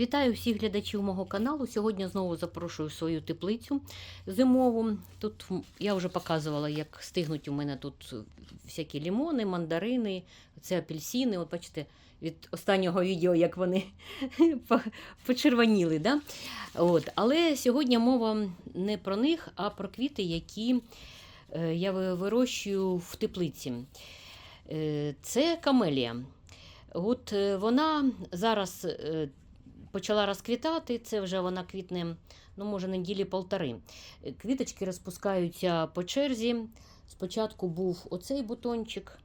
Вітаю всіх глядачів мого каналу. Сьогодні знову запрошую свою теплицю зимову. Тут я вже показувала, як стигнуть у мене тут всякі лімони, мандарини, це апельсини. От бачите, від останнього відео, як вони почервоніли. Да? От. Але сьогодні мова не про них, а про квіти, які е, я вирощую в теплиці. Е, Це камелія. От е, вона зараз почала розквітати, це вже вона квітне, ну, може, неділі полтори. Е, Квіточки розпускаються по черзі. Спочатку був оцей бутончик,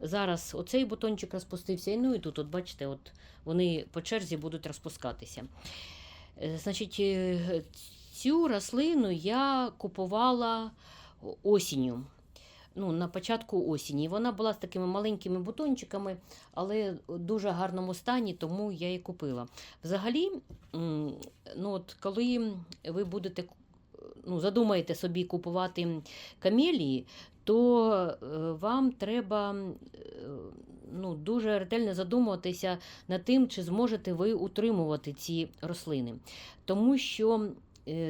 зараз оцей бутончик розпустився. Ну і тут, от бачите, от вони по черзі будуть розпускатися. Е, Значить, е, цю рослину я купувала осінню. Ну, на початку осені. Вона була з такими маленькими бутончиками, але в дуже гарному стані, тому я її купила. Взагалі, ну от коли ви будете ну, задумаєте собі купувати камелії, то е, вам треба е, ну, дуже ретельно задумуватися над тим, чи зможете ви утримувати ці рослини. Тому що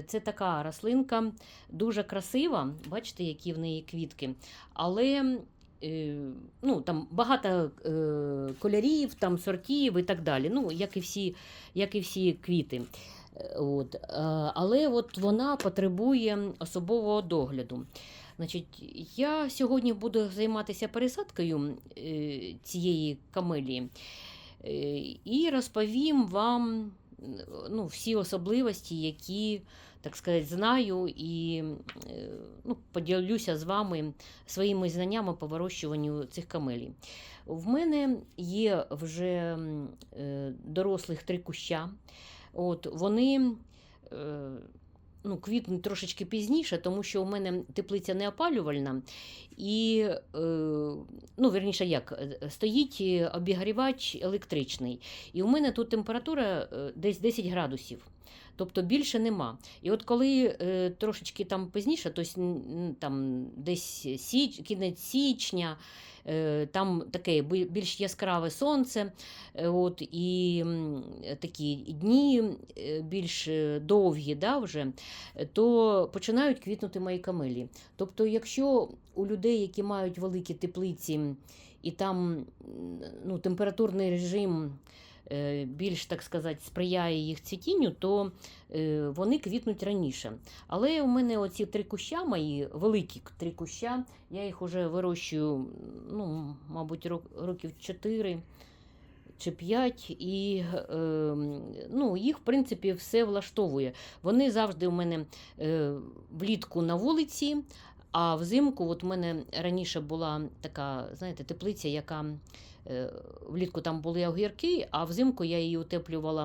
це така рослинка дуже красива, бачите, які в неї квітки, але е, ну, там багато е, кольорів, там сортів і так далі. Ну, як і всі, як і всі квіти. Е, От. е, Але от вона потребує особового догляду. Значить, я сьогодні буду займатися пересадкою е, цієї камелії е, і розповім вам е, ну, всі особливості, які, так сказати, знаю, і е, ну, поділюся з вами своїми знаннями по вирощуванню цих камелій. В мене є вже е, дорослих три куща. От, вони е, ну, квітнуть трошечки пізніше, тому що у мене теплиця не опалювальна. І, е, ну, верніше, як, е, стоїть е, обігрівач електричний. І у мене тут температура е, десь 10 градусів. Тобто більше нема. І от коли е, трошечки там пізніше, тобто там десь січ, кінець січня, е, там таке більш яскраве сонце, е, от, і м, такі дні е, більш е, довгі, да, вже, е, то починають квітнути мої камелі. Тобто, якщо у людей, які мають великі теплиці, і там ну, температурний режим е, більш, так сказати, сприяє їх цвітінню, то е, вони квітнуть раніше. Але у мене оці три куща мої, великі три куща, я їх вже вирощую, ну, мабуть, років 4 чи 5, і е, ну, їх, в принципі, все влаштовує. Вони завжди у мене влітку на вулиці, а взимку, от у мене раніше була така, знаєте, теплиця, яка е, влітку там були огірки, а взимку я її утеплювала.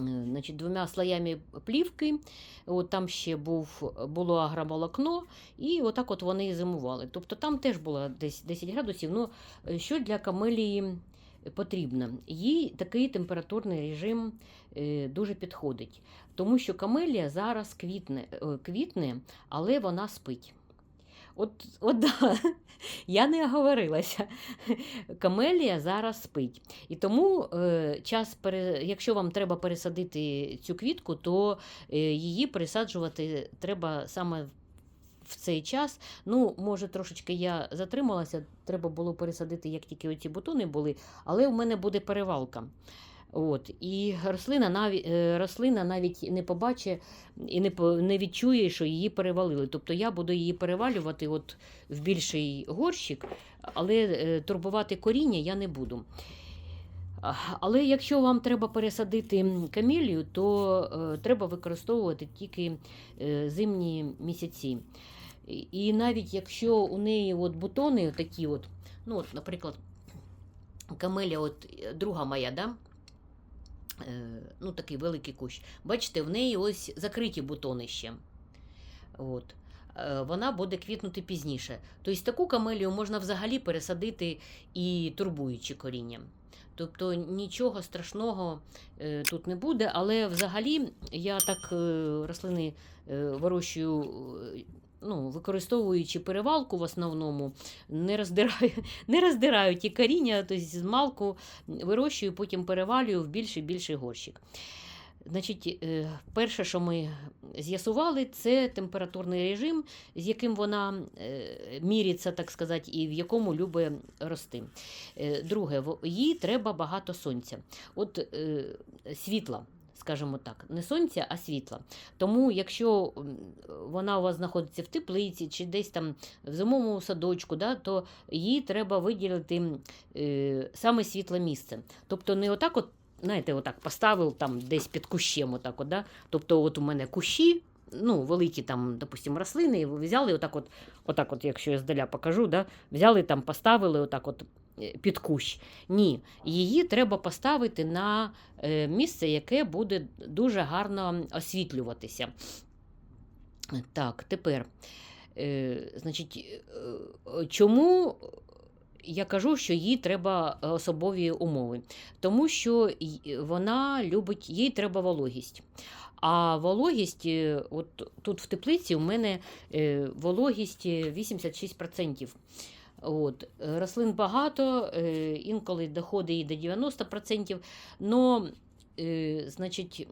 е, Значить, двома слоями плівки, от там ще був, було агромолокно, і отак от вони і зимували. Тобто там теж було десь 10 градусів. Ну, е, що для камелії потрібно? Їй такий температурний режим дуже підходить, тому що камелія зараз квітне, е, квітне але вона спить. От, от да, я не оговорилася. Камелія зараз спить. І тому, е, час, пере... якщо вам треба пересадити цю квітку, то е, її пересаджувати треба саме в цей час. Ну, може, трошечки я затрималася, треба було пересадити, як тільки оці бутони були, але у мене буде перевалка. От, і рослина навіть, рослина навіть не побачить і не, не відчує, що її перевалили. Тобто я буду її перевалювати от в більший горщик, але е, турбувати коріння я не буду. Але якщо вам треба пересадити камелію, то е, треба використовувати тільки е, зимні місяці. І- навіть якщо у неї от бутони такі, от, ну, от, наприклад, камелія, от, е, друга моя, да? Е, ну, такий великий кущ. Бачите, в неї ось закриті бутони ще. От. Е, Вона буде квітнути пізніше. Тобто таку камелію можна взагалі пересадити і турбуючи коріння. Тобто нічого страшного е, тут не буде, але взагалі я так рослини вирощую ну, використовуючи перевалку в основному, не роздираю, не роздираю ті коріння, тобто з малку вирощую, потім перевалюю в більший більший горщик. Значить, е, перше, що ми з'ясували, це температурний режим, з яким вона е, міряться, так сказати, і в якому любить рости. Е, Друге, їй треба багато сонця. От світла, скажімо так, не сонця, а світла. Тому, якщо вона у вас знаходиться в теплиці чи десь там в зимовому садочку, да, то їй треба виділити е, саме світле місце. Тобто не отак от знаєте, отак поставив там десь під кущем. Отак от, да? Тобто, от у мене кущі, ну, великі там, допустимо, рослини, взяли отак, от, отак от, якщо я здаля покажу, да? взяли там, поставили отак от під кущ. Ні, її треба поставити на е, місце, яке буде дуже гарно освітлюватися. Так, тепер. Е, значить, е, чому я кажу, що їй треба особові умови? Тому що вона любить, їй треба вологість. А вологість, е, от тут в теплиці у мене е, вологість е, 86%. От, е, рослин багато, е, інколи доходить і до 90%. Но, е, значить,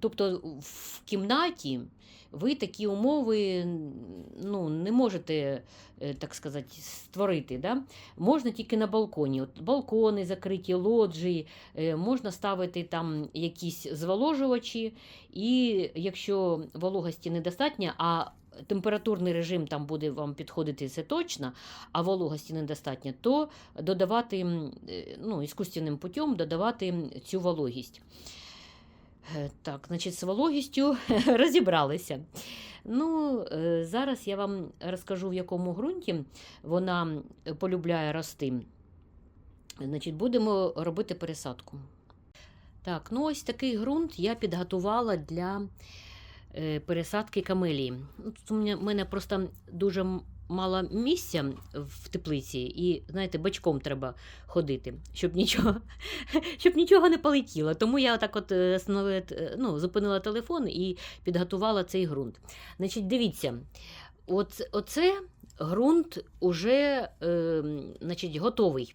тобто в кімнаті ви такі умови ну, не можете, так сказати, створити. Да? Можна тільки на балконі. От балкони закриті, лоджії, можна ставити там якісь зволожувачі, і якщо вологості недостатньо, а температурний режим там буде вам підходити це точно, а вологості недостатньо, то додавати е, ну, іскусственним путем додавати цю вологість. Е, Так, значить, з вологістю розібралися. Ну, е, зараз я вам розкажу, в якому ґрунті вона полюбляє рости. Значить, будемо робити пересадку. Так, ну ось такий ґрунт я підготувала для пересадки камелії. Ну, Тут у мене, просто дуже мало місця в теплиці, і, знаєте, бачком треба ходити, щоб нічого, щоб нічого не полетіло. Тому я так от е, е, ну, зупинила телефон і підготувала цей ґрунт. Значить, дивіться, от, оце ґрунт уже е, значить, готовий.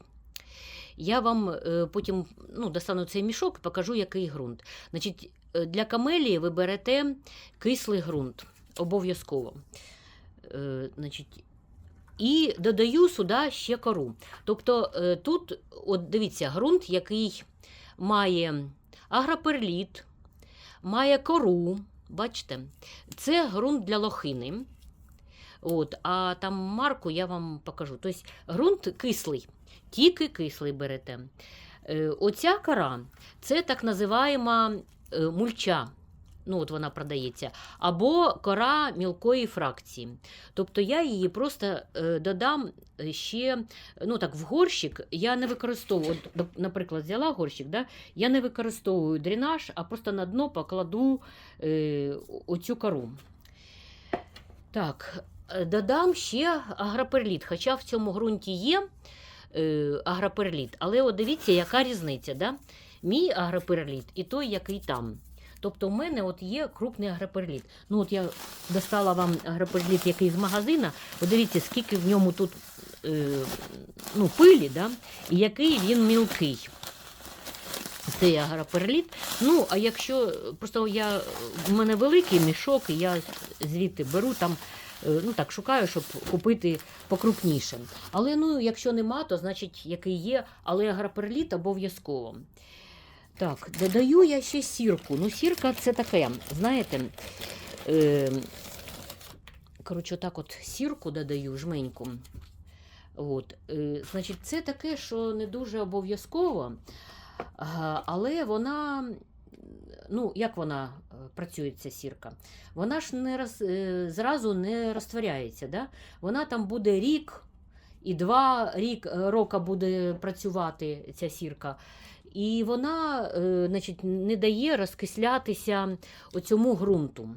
Я вам е, потім ну, достану цей мішок і покажу, який ґрунт. Значить, е, для камелії ви берете кислий ґрунт обов'язково. Е, і додаю сюди ще кору. Тобто е, тут, от дивіться, ґрунт, який має агроперліт, має кору. Бачите, це ґрунт для лохини. От, а там марку я вам покажу. Тобто ґрунт кислий, тільки кислий берете. Е, оця кора це так називаємо е, мульча. Ну, от вона продається, або кора мілкої фракції. Тобто я її просто е, додам ще ну так, в горщик. Я не використовую, от, наприклад, взяла горщик, да? я не використовую дренаж, а просто на дно покладу е, оцю кору. Так, е, додам ще агроперліт. Хоча в цьому ґрунті є е, агроперліт, але от дивіться, яка різниця. Да? Мій агроперліт і той, який там. Тобто в мене от є крупний агроперліт. Ну от я достала вам агроперліт, який з магазина. От дивіться, скільки в ньому тут е, ну, пилі, да? і який він мілкий. Цей агроперліт. Ну, а якщо просто я, в мене великий мішок, і я звідти беру там, е, ну так, шукаю, щоб купити покрупніше. Але ну, якщо нема, то значить який є, але агроперліт обов'язково. Так, додаю я ще сірку. Ну, сірка це таке, знаєте, е, коротше, так от сірку додаю жменьку. От, е, значить, це таке, що не дуже обов'язково, але вона, ну, як вона е, працює, ця сірка? Вона ж не роз, е, зразу не розтворяється. Да? Вона там буде рік і два рік, е, рока буде працювати ця сірка. І вона е, значить, не дає розкислятися оцьому ґрунту.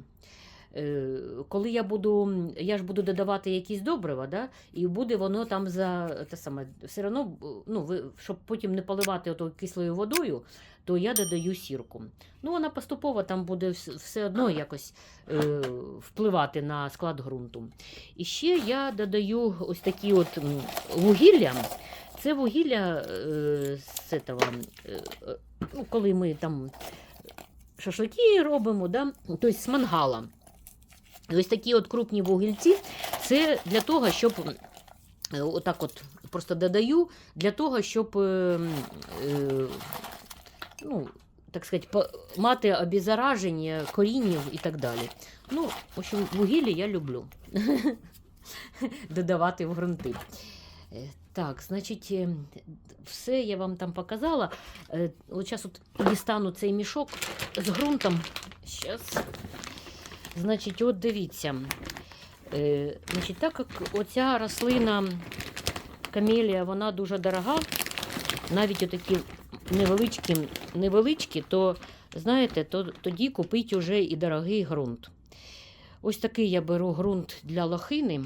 е, коли я буду, я ж буду додавати якісь добрива, да, і буде воно там за те саме, все одно, ну, ви, щоб потім не поливати ото кислою водою, то я додаю сірку. Ну, вона поступово там буде все одно якось е, впливати на склад ґрунту. І ще я додаю ось такі от вугілля. Це вугілля е, з этого, е, е, ну, коли ми там шашлики робимо, да? тобто з мангала. Ось такі от крупні вугільці, це для того, щоб отак от просто додаю, для того, щоб ну, так сказати, мати обеззараження корінів і так далі. Ну, в общем, вугілля я люблю додавати в ґрунти. Так, значить, е, все я вам там показала. Е, От зараз от дістану цей мішок з ґрунтом. Щас. Значить, от дивіться. Е, Значить, так як оця рослина камелія, вона дуже дорога, навіть отакі невеличкі, невеличкі, то знаєте, то тоді купить уже і дорогий ґрунт. Ось такий я беру ґрунт для лохини.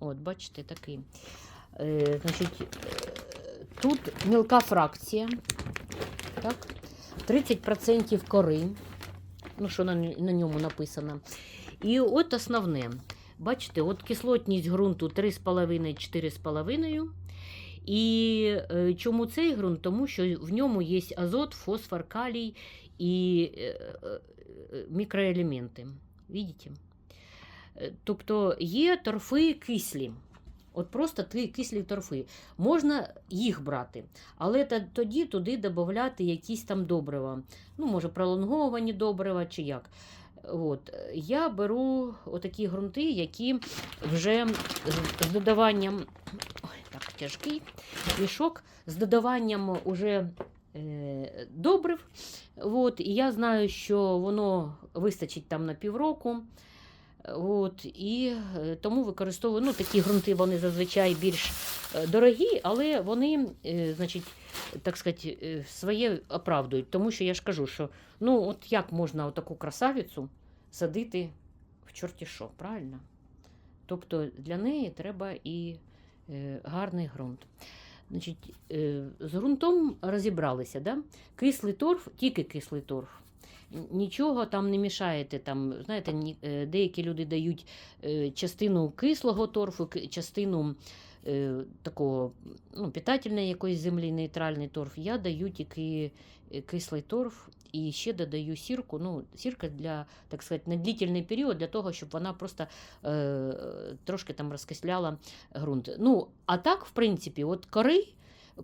От, бачите, такий. Е, значить, е, тут мілка фракція. Так? 30% кори. Ну, що на, на ньому написано. І от основне. Бачите, от кислотність ґрунту 3,5-4,5. І чому цей ґрунт? Тому що в ньому є азот, фосфор, калій і е, е, е, мікроелементи. Видите? Тобто є торфи кислі. От просто кислі торфи. Можна їх брати, але тоді туди додати якісь там добрива. Ну, може, пролонговані добрива чи як. От. Я беру отакі ґрунти, які вже з додаванням. Ой, так, тяжкий мішок, з додаванням уже е, добрив. От. І я знаю, що воно вистачить там на півроку. От, і е, тому використовую ну, такі ґрунти, вони зазвичай більш е, дорогі, але вони, е, значить, так сказати, своє оправдують. Тому що я ж кажу, що ну, от як можна таку красавицю садити в чорті що, правильно? Тобто для неї треба і гарний ґрунт. Значить, з ґрунтом розібралися, да? кислий торф, тільки кислий торф. Нічого там не мішаєте. Там, знаєте, е, деякі люди дають е, частину кислого торфу, частину е, такого ну, питательної якоїсь землі, нейтральний торф. Я даю тільки кислий торф і ще додаю сірку. Ну, сірка для, так сказати, на длительний період, для того, щоб вона просто е, трошки там розкисляла ґрунт. Ну, а так, в принципі, от кори.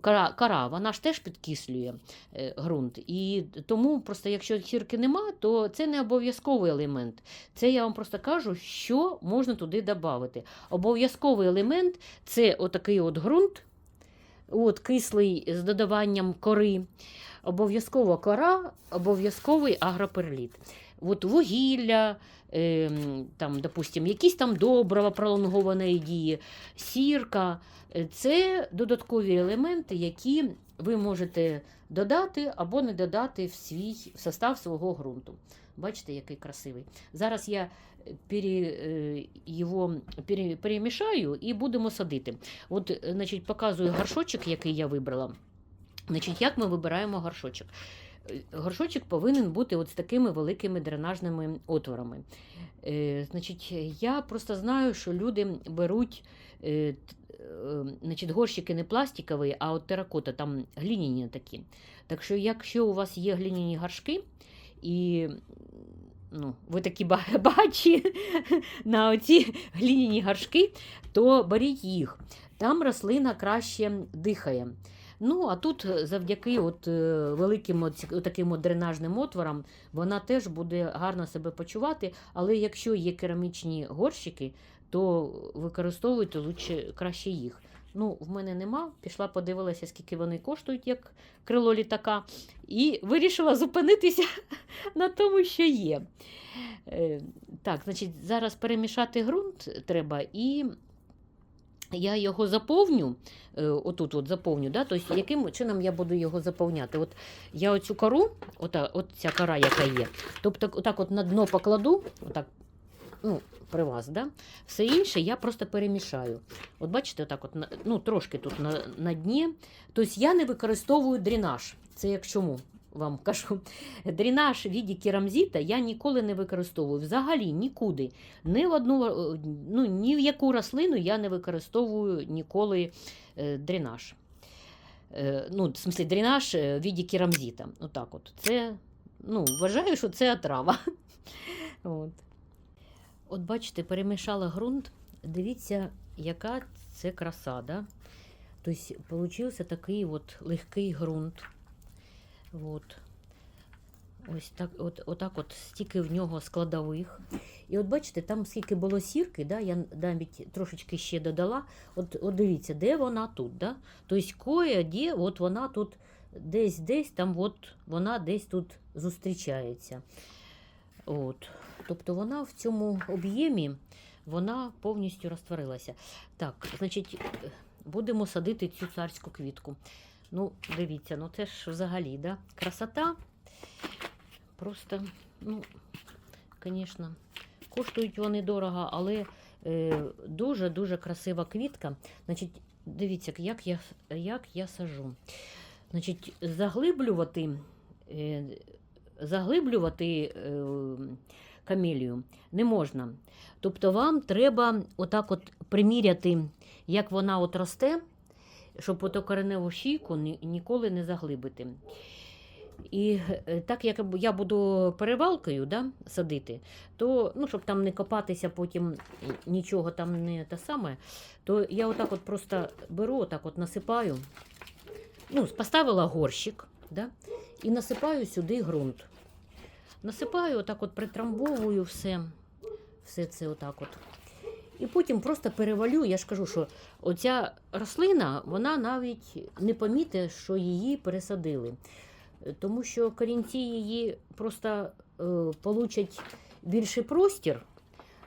Кора, кора, вона ж теж підкислює е, ґрунт. І тому, просто якщо сірки нема, то це не обов'язковий елемент. Це я вам просто кажу, що можна туди додати. Обов'язковий елемент це отакий от ґрунт, от кислий з додаванням кори. Обов'язково кора, обов'язковий агроперліт. От вугілля, е, там, допустим, якісь там добрива пролонгованої дії, сірка. Е, Це додаткові елементи, які ви можете додати або не додати в свій в состав свого ґрунту. Бачите, який красивий. Зараз я пере, е, його пере, перемішаю і будемо садити. От, е, значить, показую горшочок, який я вибрала. Значить, як ми вибираємо горшочок? Горшочок повинен бути от з такими великими дренажними отворами. Е, значить, я просто знаю, що люди беруть е, е, значить, горщики не пластикові, а от теракота, там глиняні такі. Так що, якщо у вас є глиняні горшки, і ну, ви такі ба- багатші на оці глиняні горшки, то беріть їх. Там рослина краще дихає. Ну, а тут е, завдяки от, е, великим от, таким от дренажним отворам вона теж буде гарно себе почувати. Але якщо є керамічні горщики, то використовуйте лучше краще їх. Ну, в мене нема. Пішла, подивилася, скільки вони коштують, як крило літака, і вирішила зупинитися на тому, що є. Е, Так, значить, зараз перемішати ґрунт треба і. Я його заповню, е, отут от заповню, да? тобто яким чином я буду його заповняти? От я оцю кору, ота, от ця кора, яка є, тобто отак от на дно покладу, отак ну, при вас, да? все інше я просто перемішаю. От бачите, отак от, ну, трошки тут на, на дні. Тобто я не використовую дренаж. Це як чому вам кажу. Дренаж в віді керамзіта я ніколи не використовую. Взагалі нікуди. Ні в одну, ну, ні в яку рослину я не використовую ніколи е, дренаж. Е, ну, в смысле, дренаж е, в віді керамзіта. Отак от. Це, ну, вважаю, що це отрава. От. От бачите, перемішала ґрунт. Дивіться, яка це краса. Да? Тобто, получився такий от легкий ґрунт. От. Ось так, от, отак от стільки в нього складових. І от бачите, там скільки було сірки, да, я навіть трошечки ще додала. От, от дивіться, де вона тут. Да? Тобто кое, де, от вона тут десь, десь, там от вона десь тут зустрічається. От. Тобто вона в цьому об'ємі вона повністю розтворилася. Так, значить, будемо садити цю царську квітку. Ну, дивіться, ну це ж взагалі, да? красота. Просто, ну, звісно, коштують вони дорого, але е, дуже-дуже красива квітка. Значить, дивіться, як я, як я сажу. Значить, заглиблювати, е, заглиблювати е, камелію не можна. Тобто вам треба отак от приміряти, як вона от росте, щоб ото кореневу шийку ні- ніколи не заглибити. І е, так як я буду перевалкою да, садити, то ну, щоб там не копатися потім нічого там не те саме, то я отак от просто беру, отак от насипаю, ну, поставила горщик да, і насипаю сюди ґрунт. Насипаю, отак от притрамбовую все, все це отак от. І потім просто перевалю. Я ж кажу, що оця рослина, вона навіть не помітить, що її пересадили. Е, Тому що корінці її просто е, получать більший простір.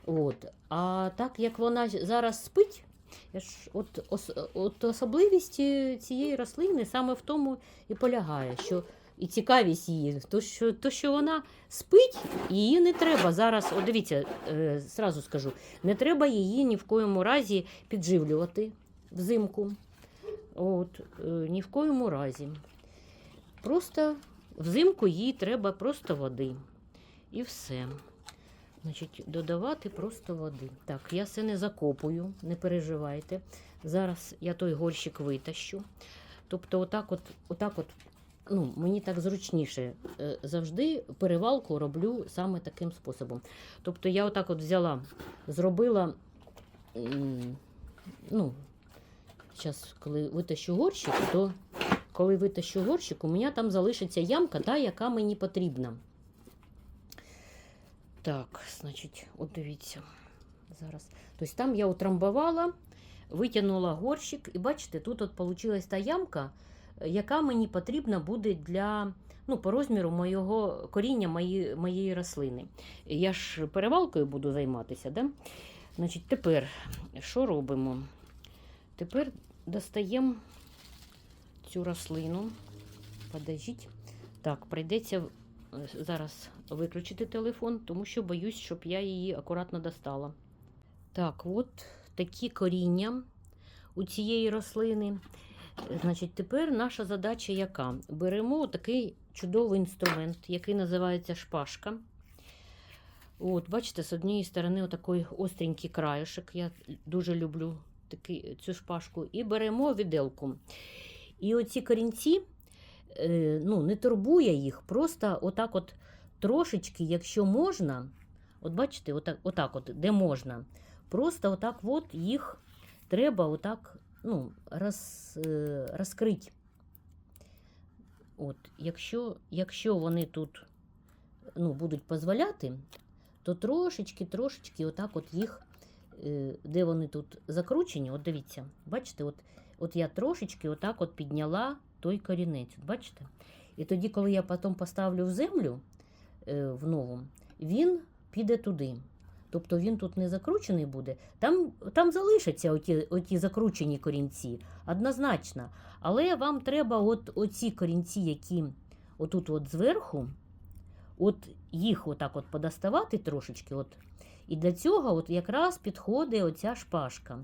От. А так як вона зараз спить, я ж, от, ос, от особливість е, цієї рослини саме в тому і полягає, що і цікавість її, то що, то, що вона спить, її не треба зараз. От дивіться, е, зразу скажу, не треба її ні в коєму разі підживлювати взимку. От, е, ні в коєму разі. Просто взимку їй треба просто води. І все. Значить, додавати просто води. Так, я все не закопую, не переживайте. Зараз я той горщик витащу. Тобто, отак от, отак от, ну, мені так зручніше. Е, Завжди перевалку роблю саме таким способом. Тобто я отак от взяла, зробила, ну, зараз, коли витащу горщик, то коли витащу горщик, у мене там залишиться ямка, та, яка мені потрібна. Так, значить, от дивіться. Зараз. Тобто там я утрамбувала, витягнула горщик, і бачите, тут от вийшла та ямка, яка мені потрібна буде для, ну, по розміру моєго коріння моєї, моєї рослини. Я ж перевалкою буду займатися, да? Значить, тепер що робимо? Тепер достаємо цю рослину. Подождіть. Так, прийдеться е, зараз виключити телефон, тому що боюсь, щоб я її акуратно достала. Так, от такі коріння у цієї рослини. Значить, тепер наша задача яка? Беремо такий чудовий інструмент, який називається шпажка. От, бачите, з однієї сторони отакий остренький краюшок. Я дуже люблю такий, цю шпажку. І беремо віделку. І оці корінці, е, ну, не турбує їх, просто отак от трошечки, якщо можна, от бачите, отак, отак от, де можна, просто отак от їх треба отак, ну, роз, е, розкрити. От, якщо, якщо вони тут ну, будуть дозволяти, то трошечки, трошечки отак от їх, е, де вони тут закручені, от дивіться, бачите, от, от я трошечки отак от підняла той корінець, от бачите? І тоді, коли я потім поставлю в землю е, в нову, він піде туди. Тобто він тут не закручений буде, там, там залишаться оті, оті закручені корінці, однозначно. Але вам треба от оці корінці, які отут от зверху, от їх отак от подоставати трошечки, от, І для цього от якраз підходить оця шпажка.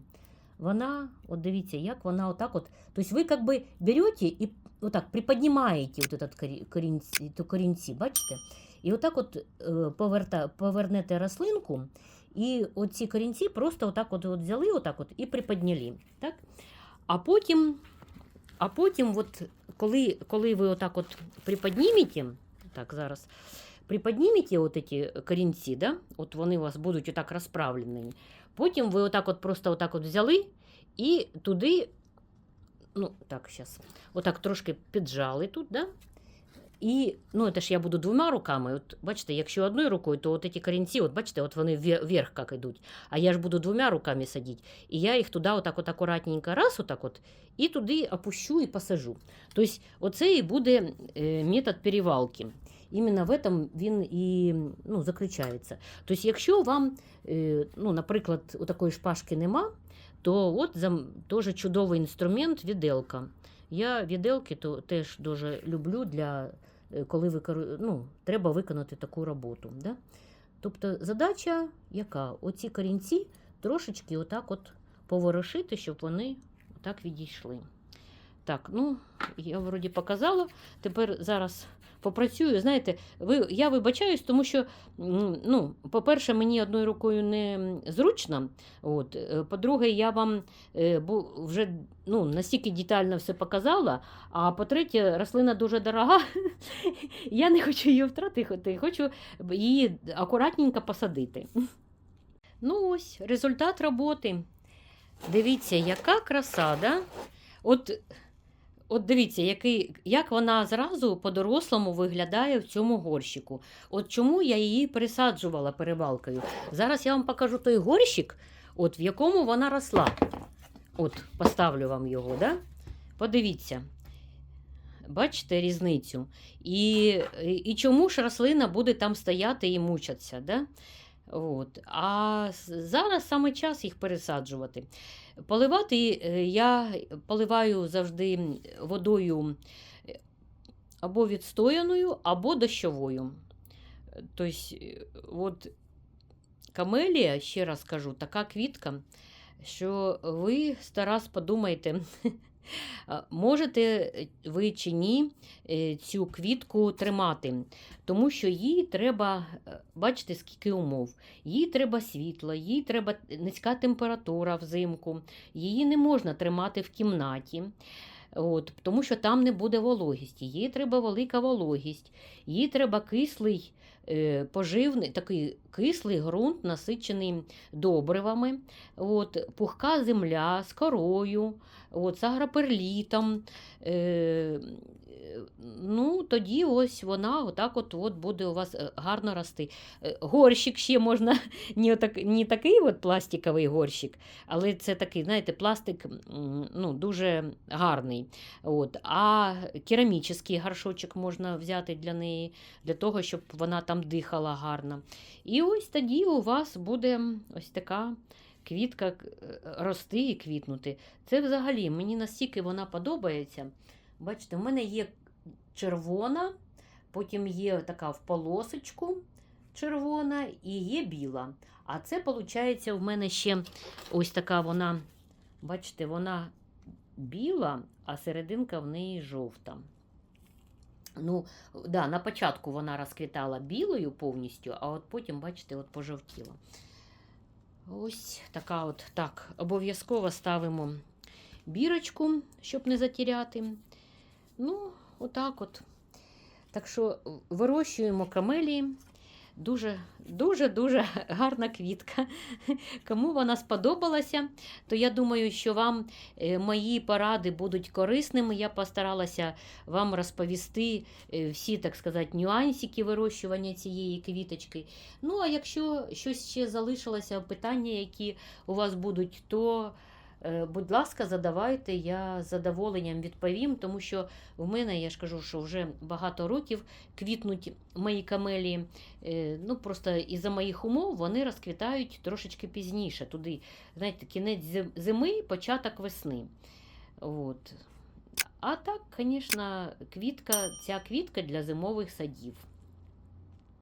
Вона, от дивіться, як вона отак от. Тобто ви як би берете і отак приподнімаєте от этот корінці, корінці, бачите? І отак от е, поверта, повернете рослинку, і оці корінці просто отак от, от взяли отак от і приподняли. Так? А потім, а потім от, коли, коли ви отак от приподнімете, так, зараз, приподнімете от ці корінці, да? от вони у вас будуть отак розправлені. Потім ви отак от просто отак от взяли і туди, ну так, зараз, отак трошки піджали тут, да? І, ну, це ж я буду двома руками. От, бачите, якщо одною рукою, то от ці корінці, от бачите, от вони вверх як йдуть. А я ж буду двома руками садити. І я їх туди отак от акуратненько раз, отак от, і туди опущу і посажу. Тобто, оце і буде е, метод перевалки. Іменно в этом він і ну, заключається. Тобто, якщо вам, е, ну, наприклад, у такої шпажки нема, то от теж чудовий інструмент віделка. Я віделки то теж дуже люблю для е, коли викор... ну, треба виконати таку роботу. Да? Тобто задача яка? Оці корінці трошечки отак от поворошити, щоб вони отак відійшли. Так, ну, я вроді показала. Тепер зараз попрацюю. Знаєте, ви, я вибачаюсь, тому що, ну, по-перше, мені одною рукою не зручно. От. е, По-друге, я вам е, вже ну, настільки детально все показала. А по-третє, рослина дуже дорога. Я не хочу її втратити, хочу її акуратненько посадити. Ну ось, результат роботи. Дивіться, яка краса, да? От, от дивіться, який, як вона зразу по-дорослому виглядає в цьому горщику. От чому я її пересаджувала перевалкою. Зараз я вам покажу той горщик, от, в якому вона росла. От, поставлю вам його, да? Подивіться. Бачите різницю? І, і чому ж рослина буде там стояти і мучатися? Да? От. А зараз саме час їх пересаджувати. Поливати е, я поливаю завжди водою е, або відстояною, або дощовою. Тобто, от камелія, ще раз кажу, така квітка, що ви стараз подумайте, а, можете ви чи ні е, цю квітку тримати, тому що їй треба, е, бачите, скільки умов. Їй треба світло, їй треба низька температура взимку, її не можна тримати в кімнаті. От, тому що там не буде вологісті, їй треба велика вологість, їй треба кислий, е, поживний, такий кислий ґрунт, насичений добривами, от, пухка земля з корою, от, з агроперлітом. Е, ну, тоді ось вона отак от, от буде у вас е, гарно рости. Е, Горщик ще можна, не, отак, не такий от пластиковий горщик, але це такий, знаєте, пластик ну, дуже гарний. От. А керамічний горшочок можна взяти для неї, для того, щоб вона там дихала гарно. І ось тоді у вас буде ось така квітка е, рости і квітнути. Це взагалі мені настільки вона подобається. Бачите, в мене є червона, потім є така в полосочку червона і є біла. А це, виходить, в мене ще ось така вона, бачите, вона біла, а серединка в неї жовта. Ну, да, на початку вона розквітала білою повністю, а от потім, бачите, от пожовтіла. Ось така от так. Обов'язково ставимо бірочку, щоб не затіряти. Ну, отак от. Так що вирощуємо камелії. Дуже, дуже, дуже гарна квітка. Кому вона сподобалася, то я думаю, що вам е, мої поради будуть корисними. Я постаралася вам розповісти е, всі, так сказати, нюансики вирощування цієї квіточки. Ну, а якщо щось ще залишилося, питання, які у вас будуть, то Будь ласка, задавайте, я з задоволенням відповім, тому що в мене, я ж кажу, що вже багато років квітнуть мої камелії. Е, Ну, просто із-за моїх умов вони розквітають трошечки пізніше. Туди, знаєте, кінець зим- зими, початок весни. От. А так, звісно, квітка, ця квітка для зимових садів.